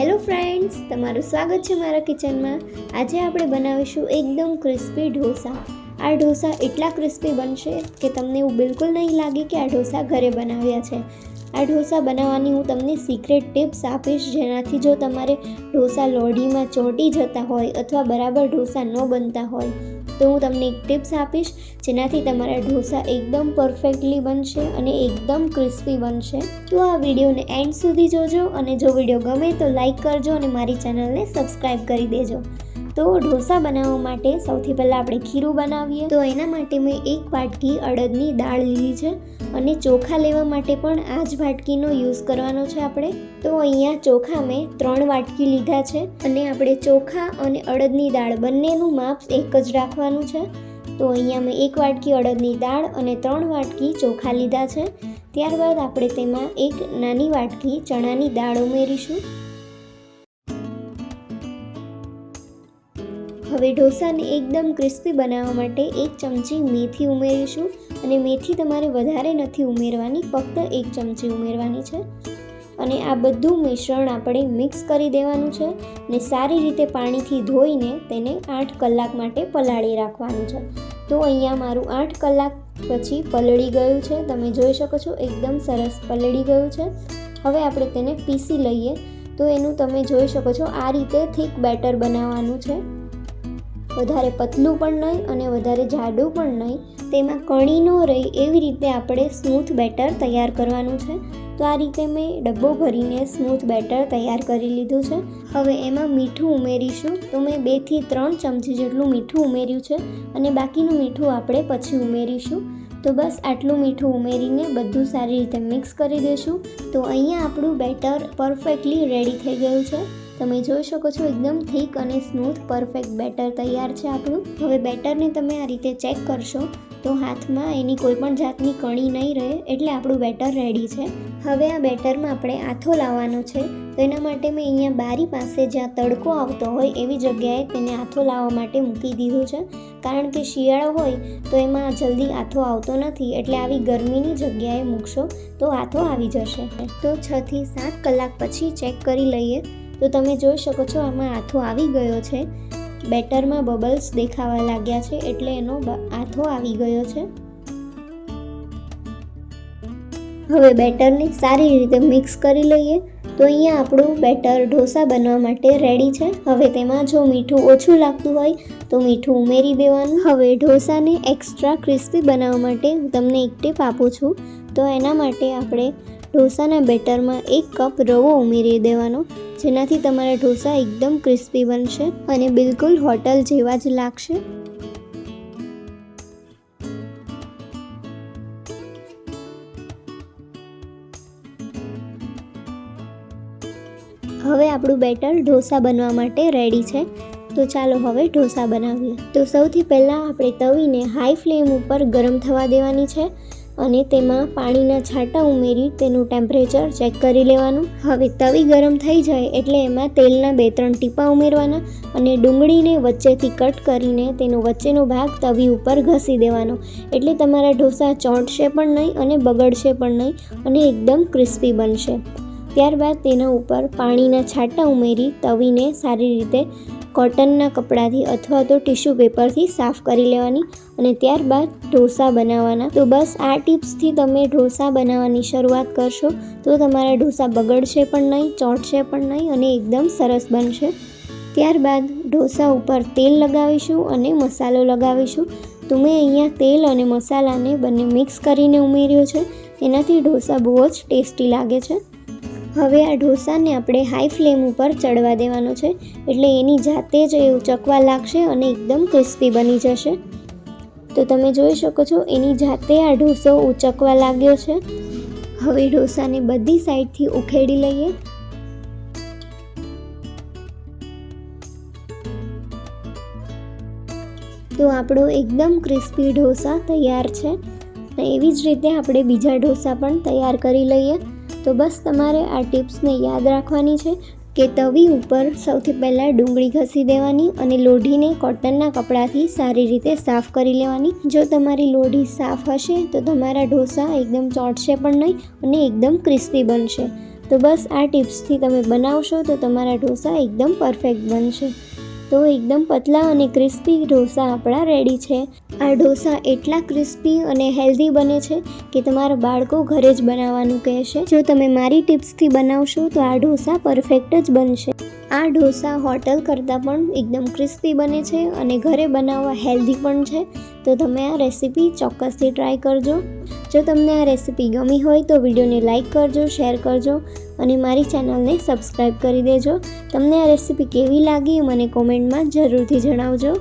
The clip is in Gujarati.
હેલો ફ્રેન્ડ્સ તમારું સ્વાગત છે મારા કિચનમાં આજે આપણે બનાવીશું એકદમ ક્રિસ્પી ઢોસા. આ ઢોસા એટલા ક્રિસ્પી બનશે કે તમને એવું બિલકુલ નહીં લાગે કે આ ઢોસા ઘરે બનાવ્યા છે. આ ઢોસા બનાવવાની હું તમને સિક્રેટ ટિપ્સ આપીશ, જેનાથી જો તમારે ઢોસા લોઢીમાં ચોંટી જતા હોય અથવા બરાબર ઢોસા ન બનતા હોય તો હું તમને એક ટિપ્સ આપીશ, જેનાથી તમારા ઢોસા એકદમ પરફેક્ટલી બનશે અને એકદમ ક્રિસ્પી બનશે. તો આ વિડીયોને એન્ડ સુધી જોજો અને જો વીડિયો ગમે તો લાઈક કરજો અને મારી ચેનલને સબસ્ક્રાઈબ કરી દેજો. તો ઢોસા બનાવવા માટે સૌથી પહેલાં આપણે ખીરું બનાવીએ. તો એના માટે મેં એક વાટકી અડદની દાળ લીધી છે. અને ચોખા લેવા માટે પણ આ જ વાટકીનો યુઝ કરવાનો છે આપણે. તો અહીંયા ચોખા મેં ત્રણ વાટકી લીધા છે અને આપણે ચોખા અને અડદની દાળ બંનેનું માપ એક જ રાખવાનું છે. તો અહીંયા મેં એક વાટકી અડદની દાળ અને ત્રણ વાટકી ચોખા લીધા છે. ત્યારબાદ આપણે તેમાં એક નાની વાટકી ચણાની દાળ ઉમેરીશું. હવે ઢોસાને એકદમ ક્રિસ્પી બનાવવા માટે એક ચમચી મેથી ઉમેરીશું. અને મેથી તમારે વધારે નથી ઉમેરવાની, ફક્ત એક ચમચી ઉમેરવાની છે. અને આ બધું મિશ્રણ આપણે મિક્સ કરી દેવાનું છે ને સારી રીતે પાણીથી ધોઈને તેને આઠ કલાક માટે પલાળી રાખવાનું છે. તો અહીંયા મારું આઠ કલાક પછી પલળી ગયું છે. તમે જોઈ શકો છો એકદમ સરસ પલળી ગયું છે. હવે આપણે તેને પીસી લઈએ. તો એનું તમે જોઈ શકો છો આ રીતે થીક બેટર બનાવવાનું છે. વધારે પતલું પણ નહીં અને વધારે જાડું પણ નહીં. તેમાં કણી ન રહે એવી રીતે આપણે સ્મૂથ બેટર તૈયાર કરવાનું છે. તો આ રીતે મેં ડબ્બો ભરીને સ્મૂથ બેટર તૈયાર કરી લીધું છે. હવે એમાં મીઠું ઉમેરીશું. તો મેં બેથી ત્રણ ચમચી જેટલું મીઠું ઉમેર્યું છે અને બાકીનું મીઠું આપણે પછી ઉમેરીશું. તો બસ આટલું મીઠું ઉમેરીને બધું સારી રીતે મિક્સ કરી દઈશું તો અહીંયા આપણું બેટર પરફેક્ટલી રેડી થઈ ગયું છે. તમે જોઈ શકો છો એકદમ થીક અને સ્મૂથ, પરફેક્ટ બેટર તૈયાર છે આપણું. હવે બેટરને તમે આ રીતે ચેક કરશો તો હાથમાં એની કોઈપણ જાતની કણી નહીં રહે એટલે આપણું બેટર રેડી છે. હવે આ બેટરમાં આપણે આથો લાવવાનો છે. તો એના માટે મેં અહીંયા બારી પાસે જ્યાં તડકો આવતો હોય એવી જગ્યાએ તેને આથો લાવવા માટે મૂકી દીધું છે. કારણ કે શિયાળો હોય તો એમાં જલ્દી આથો આવતો નથી એટલે આવી ગરમીની જગ્યાએ મૂકશો તો આથો આવી જશે. તો છથી સાત કલાક પછી ચેક કરી લઈએ. તો તમે જોઈ શકો છો આમાં આથો આવી ગયો છે. બેટરમાં બબલ્સ દેખાવા લાગ્યા છે એટલે એનો આથો આવી ગયો છે. હવે બેટરને સારી રીતે મિક્સ કરી લઈએ. તો અહીંયા આપણું બેટર ઢોસા બનવા માટે રેડી છે. હવે તેમાં જો મીઠું ઓછું લાગતું હોય તો મીઠું ઉમેરી દેવાનું. હવે ઢોસાને એક્સ્ટ્રા ક્રિસ્પી બનાવવા માટે તમને એક ટીપ આપું છું. તો એના માટે આપણે ઢોસાના બેટરમાં એક કપ રવો ઉમેરી દેવાનો, જેનાથી તમારા ઢોસા એકદમ ક્રિસ્પી બનશે અને બિલકુલ હોટલ જેવા જ લાગશે. હવે આપણું બેટર ઢોસા બનવા માટે રેડી છે. તો ચાલો હવે ઢોસા બનાવીએ. તો સૌથી પહેલાં આપણે તવીને હાઈ ફ્લેમ ઉપર ગરમ થવા દેવાની છે. અને તેમાં પાણીના છાંટા ઉમેરી તેનું ટેમ્પરેચર ચેક કરી લેવાનું. હવે તવી ગરમ થઈ જાય એટલે એમાં તેલના બે ત્રણ ટીપા ઉમેરવાના અને ડુંગળીને વચ્ચેથી કટ કરીને તેનો વચ્ચેનો ભાગ તવી ઉપર ઘસી દેવાનો. એટલે તમારા ઢોસા ચોંટશે પણ નહીં અને બગડશે પણ નહીં અને એકદમ ક્રિસ્પી બનશે. ત્યારબાદ તેના ઉપર પાણીના છાંટા ઉમેરી તવીને સારી રીતે કોટનના કપડાથી અથવા તો ટિશ્યુ પેપરથી સાફ કરી લેવાની અને ત્યારબાદ ઢોસા બનાવવાના. તો બસ આ ટિપ્સથી તમે ઢોસા બનાવવાની શરૂઆત કરશો તો તમારા ઢોસા બગડશે પણ નહીં, ચોંટશે પણ નહીં અને એકદમ સરસ બનશે. ત્યારબાદ ઢોસા ઉપર તેલ લગાવીશું અને મસાલો લગાવીશું. તો મેં અહીંયા તેલ અને મસાલાને બંને મિક્સ કરીને ઉમેર્યો છે. એનાથી ઢોસા બહુ જ ટેસ્ટી લાગે છે. હવે આ ઢોસાને આપણે હાઈ ફ્લેમ ઉપર ચડવા દેવાનો છે. એટલે એની જાતે જ એ ચકવા લાગશે અને એકદમ ક્રિસ્પી બની જશે. તો તમે જોઈ શકો છો, એની જાતે આ ઢોસો ઉચકવા લાગ્યો છે. હવે ઢોસાને બધી સાઈડથી ઉખેડી લઈએ. તો આપણો એકદમ ક્રિસ્પી ઢોસા તૈયાર છે. એવી જ રીતે આપણે બીજા ઢોસા પણ તૈયાર કરી લઈએ. તો બસ તમારે આ ટિપ્સને યાદ રાખવાની છે કે તવી ઉપર સૌથી પહેલાં ડુંગળી ઘસી દેવાની અને લોઢીને કોટનના કપડાથી સારી રીતે સાફ કરી લેવાની. જો તમારી લોઢી સાફ હશે તો તમારા ઢોસા એકદમ ચોંટશે પણ નહીં અને એકદમ ક્રિસ્પી બનશે. તો બસ આ ટિપ્સથી તમે બનાવશો તો તમારા ઢોસા એકદમ પરફેક્ટ બનશે. તો એકદમ પતલા અને ક્રિસ્પી ઢોસા આપણા રેડી છે. આ ઢોસા એટલા ક્રિસ્પી અને હેલ્ધી બને છે કે તમારા બાળકો ઘરે જ બનાવવાનું કહેશે. જો તમે મારી ટિપ્સથી બનાવશો તો આ ઢોસા પરફેક્ટ જ બનશે. આ ઢોસા હોટલ કરતાં પણ એકદમ ક્રિસ્પી બને છે અને ઘરે બનાવવા હેલ્ધી પણ છે. તો તમે આ રેસીપી ચોક્કસથી ટ્રાય કરજો. જો તમને આ રેસીપી ગમી હોય તો વિડીયોને લાઇક કરજો, શેર કરજો અને મારી ચેનલને સબસ્ક્રાઈબ કરી દેજો. તમને આ રેસીપી કેવી લાગી મને કોમેન્ટમાં જરૂરથી જણાવજો.